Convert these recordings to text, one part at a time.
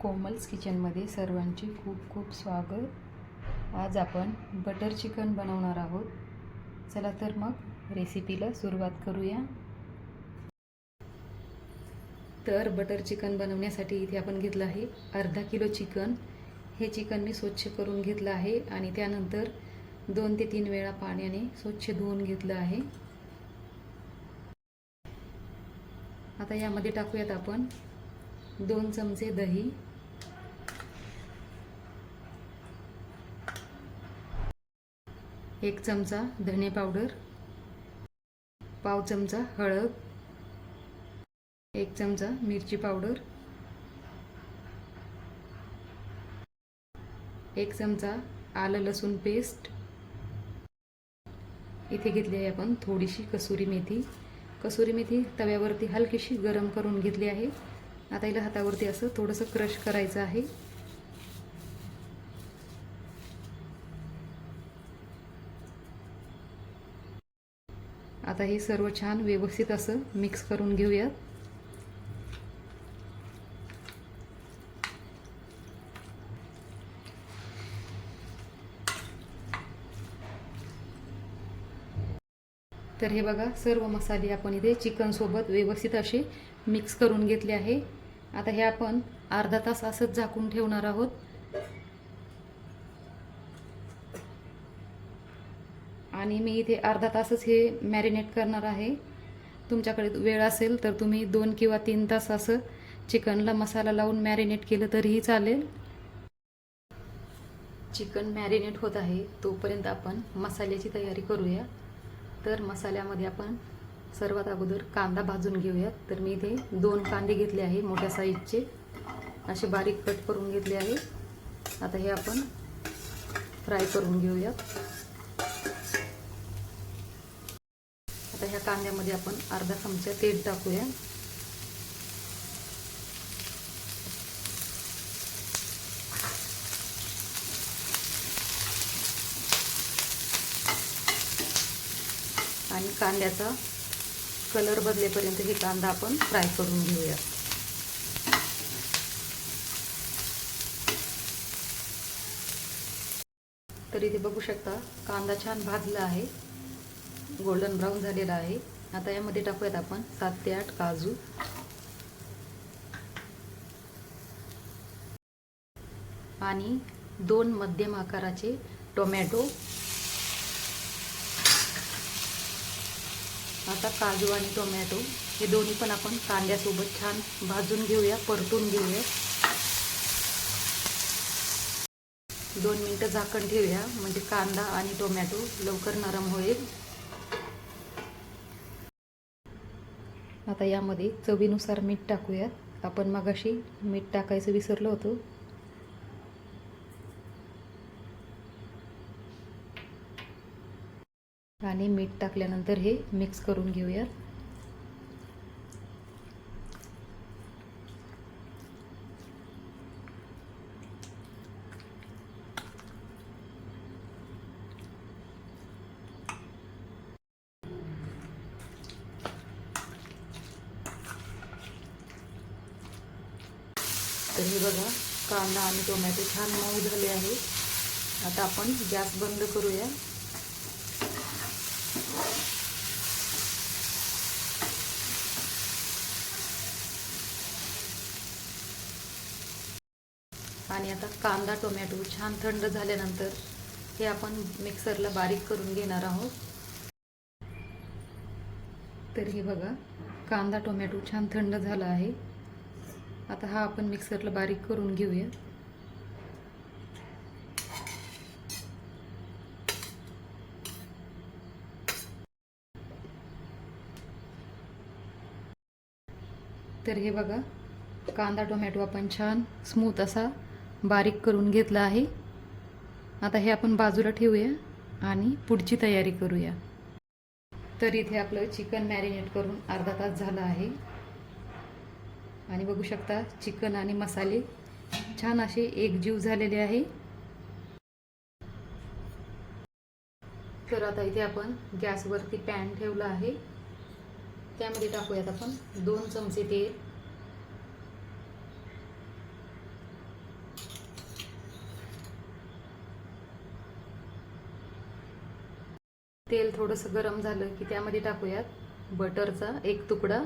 कोमल्स किचनमध्ये सर्वांचे खूप खूप स्वागत. आज आपण बटर चिकन बनवणार आहोत. चला तर मग रेसिपीला सुरुवात करूया. तर बटर चिकन बनवण्यासाठी इथे आपण घेतलं आहे अर्धा किलो चिकन हे चिकन मी स्वच्छ करून घेतलं आहे आणि त्यानंतर दोन ते तीन वेळा पाण्याने स्वच्छ धुवून घेतलं आहे. आता यामध्ये टाकूयात आपण दोन चमचे दही. एक चमचा धणे पावडर पाव चमचा हळद एक चमचा मिरची पावडर एक चमचा आलं लसूण पेस्ट. इथे घेतली आहे आपण थोडीशी कसुरी मेथी. कसुरी मेथी तव्यावरती हलकीशी गरम करून घेतली आहे. आता हिला हातावरती असं थोडंसं क्रश करायचं आहे. आता हे सर्व छान व्यवस्थित असं मिक्स करून घेऊयात. तर हे बघा सर्व मसाले आपण इथे चिकनसोबत व्यवस्थित असे मिक्स करून घेतले आहे. आता हे आपण अर्धा तास असंच झाकून ठेवणार आहोत. आणि मी इथे अर्धा तासच हे मॅरिनेट करणार आहे. तुमच्याकडे वेळ असेल तर तुम्ही दोन किंवा तीन तास असं चिकनला मसाला लावून मॅरिनेट केलं तरीही चालेल. चिकन मॅरिनेट होत आहे तोपर्यंत आपण मसाल्याची तयारी करूया. तर मसाल्यामध्ये आपण सर्वात अगोदर कांदा भाजून घेऊयात तर मी इथे दोन कांदे घेतले आहे मोठ्या साईजचे असे बारीक कट करून घेतले आहे. आता हे आपण फ्राय करून घेऊयात आता ह्या कांद्यामध्ये आपण अर्धा चमचा तेल टाकूया. आणि कांद्याचा कलर बदलेपर्यंत हे कांदा आपण फ्राय करून घेऊया. तर इथे बघू शकता कांदा छान भाजला आहे. गोल्डन ब्राऊन झालेला आहे. आता यामध्ये टाकूयात आपण सात ते आठ काजू. आणि दोन मध्यम आकाराचे टोमॅटो. आता काजू आणि टोमॅटो हे दोन्ही पण आपण कांद्यासोबत छान भाजून घेऊया परतून घेऊया. दोन मिनटं झाकण ठेवूया म्हणजे कांदा आणि टोमॅटो लवकर नरम होईल. आता यामध्ये चवीनुसार मीठ टाकूयात. आपण मगाशी मीठ टाकायचं विसरलो होतो. आणि मीठ टाकल्यानंतर हे मिक्स करून घेऊयात. हे बघा कांदा आणि टोमॅटो छान मऊ झाले आहे. आता आपण गॅस बंद करूया. आणि आता कांदा टोमॅटो छान थंड झाल्यानंतर हे आपण मिक्सरला बारीक करून घेणार आहोत. तर हे बघा कांदा टोमॅटो छान थंड झाला आहे. आता हा आपण मिक्सरला बारीक करून घेऊया. तर हे बघा कांदा टोमॅटो आपण छान स्मूथ असा बारीक करून घेतला आहे. आता हे आपण बाजूला ठेवूया आणि पुढची तयारी करूया. तर इथे आपलं चिकन मॅरिनेट करून अर्धा तास झाला आहे. आणि बघू शकता चिकन आणि मसाले छान असे एकजीव झालेले आहे. तर आता इथे आपण गॅसवरती पॅन ठेवला आहे. त्यामध्ये टाकूयात आपण दोन चमचे तेल. तेल थोडंसं गरम झालं की त्यामध्ये टाकूयात बटरचा एक तुकडा.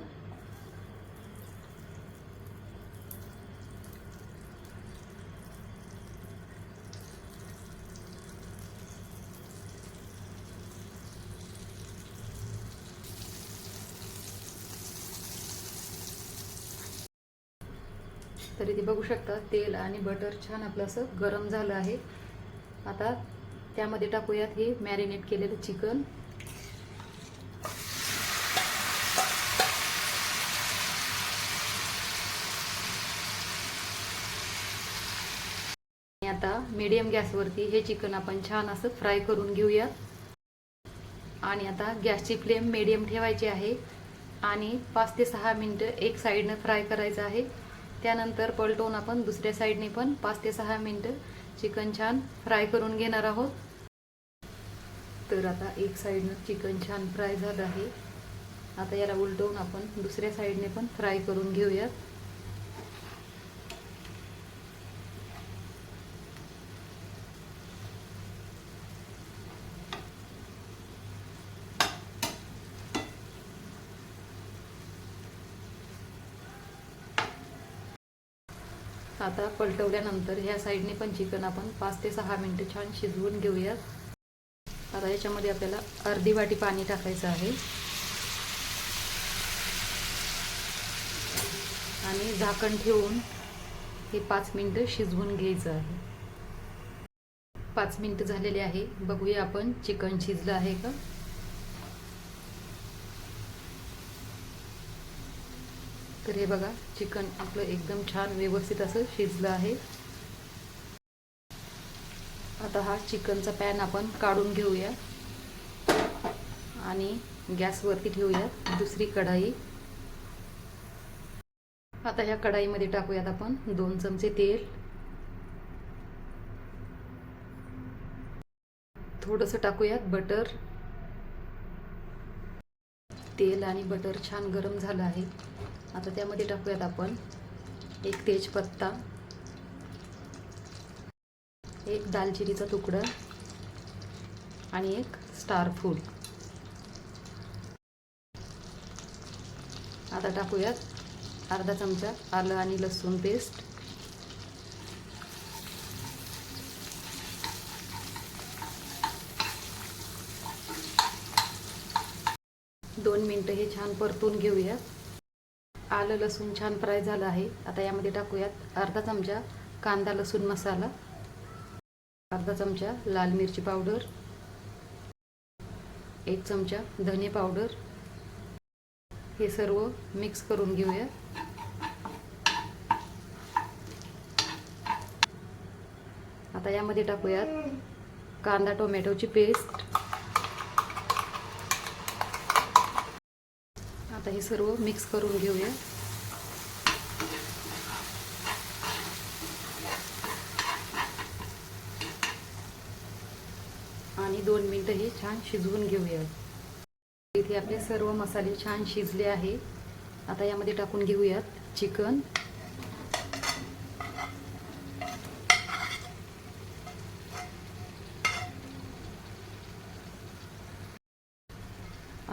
तरी ते बघू शकता तेल आणि बटर छान आपलं असं गरम झालं आहे. आता त्यामध्ये टाकूयात हे मॅरिनेट केलेलं चिकन आणि आता मीडियम गॅसवरती हे चिकन आपण छान असं फ्राय करून घेऊयात आणि आता गॅसची फ्लेम मीडियम ठेवायची आहे. आणि पाच ते सहा मिनटं एक साईडनं फ्राय करायचं आहे. त्यानंतर पलटवून आपण दुसऱ्या साईडने पण पाच ते सहा मिनटं चिकन छान फ्राय करून घेणार आहोत. तर आता एक साईडनं चिकन छान फ्राय झालं आहे. आता याला उलटवून आपण दुसऱ्या साईडने पण फ्राय करून घेऊयात. आता पलटवल्यानंतर ह्या साईडने पण चिकन आपण पाच ते सहा मिनटं छान शिजवून घेऊयात. आता याच्यामध्ये आपल्याला अर्धी वाटी पाणी टाकायचं आहे. आणि झाकण ठेवून हे पाच मिनटं शिजवून घ्यायचं आहे. पाच मिनटं झालेले आहे. बघूया आपण चिकन शिजलं आहे का? तर हे बघा चिकन आपलं एकदम छान व्यवस्थित असं शिजलं आहे. आता हा चिकनचा पॅन आपण काढून घेऊया. आणि गॅसवरती ठेवूयात दुसरी कढाई. आता ह्या कढाईमध्ये टाकूयात आपण दोन चमचे तेल. थोडंसं टाकूयात बटर. तेल आणि बटर छान गरम झालं आहे. आता त्यामध्ये टाकूयात आपण एक तेजपत्ता एक दालचिनीचा तुकडा आणि एक स्टार फूल आता टाकूयात अर्धा चमचा आलं आणि लसूण पेस्ट. दोन मिनटं हे छान परतून घेऊयात. आलं लसूण छान फ्राय झालं आहे. आता यामध्ये टाकूयात अर्धा चमचा कांदा लसूण मसाला अर्धा चमचा लाल मिरची पावडर एक चमचा धने पावडर. हे सर्व मिक्स करून घेऊया. आता यामध्ये टाकूयात कांदा टोमॅटोची पेस्ट आता हे सर्व मिक्स करून घेऊया. आणि दोन मिनटं हे छान शिजवून घेऊया. इथे आपले सर्व मसाले छान शिजले आहे. आता यामध्ये टाकून घेऊयात चिकन.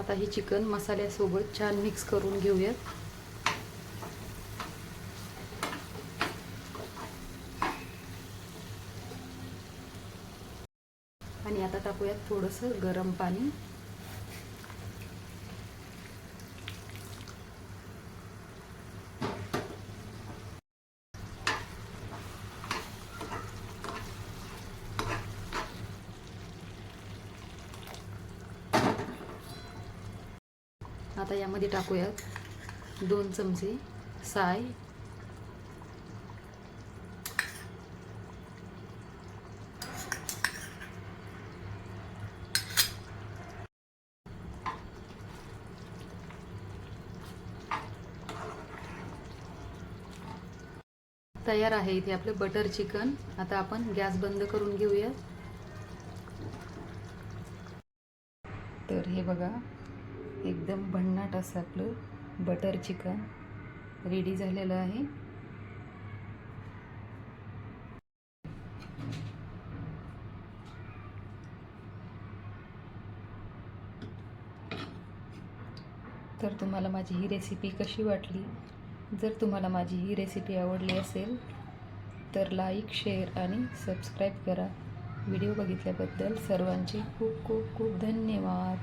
आता हे चिकन मसाल्यासोबत छान मिक्स करून घेऊयात. आणि आता टाकूयात थोडंसं गरम पाणी. आता यामध्ये टाकूयात दोन चमचे साय. तयार आहे इथे आपलं बटर चिकन आता आपण गॅस बंद करून घेऊया. तर हे बघा एकदम भन्नाट असं आपलं बटर चिकन रेडी झालेलं आहे. तर तुम्हाला माझी ही रेसिपी कशी वाटली? जर तुम्हाला माझी ही रेसिपी आवडली असेल तर लाईक शेअर आणि सबस्क्राईब करा. व्हिडिओ बघितल्याबद्दल सर्वांचे खूप खूप खूप धन्यवाद.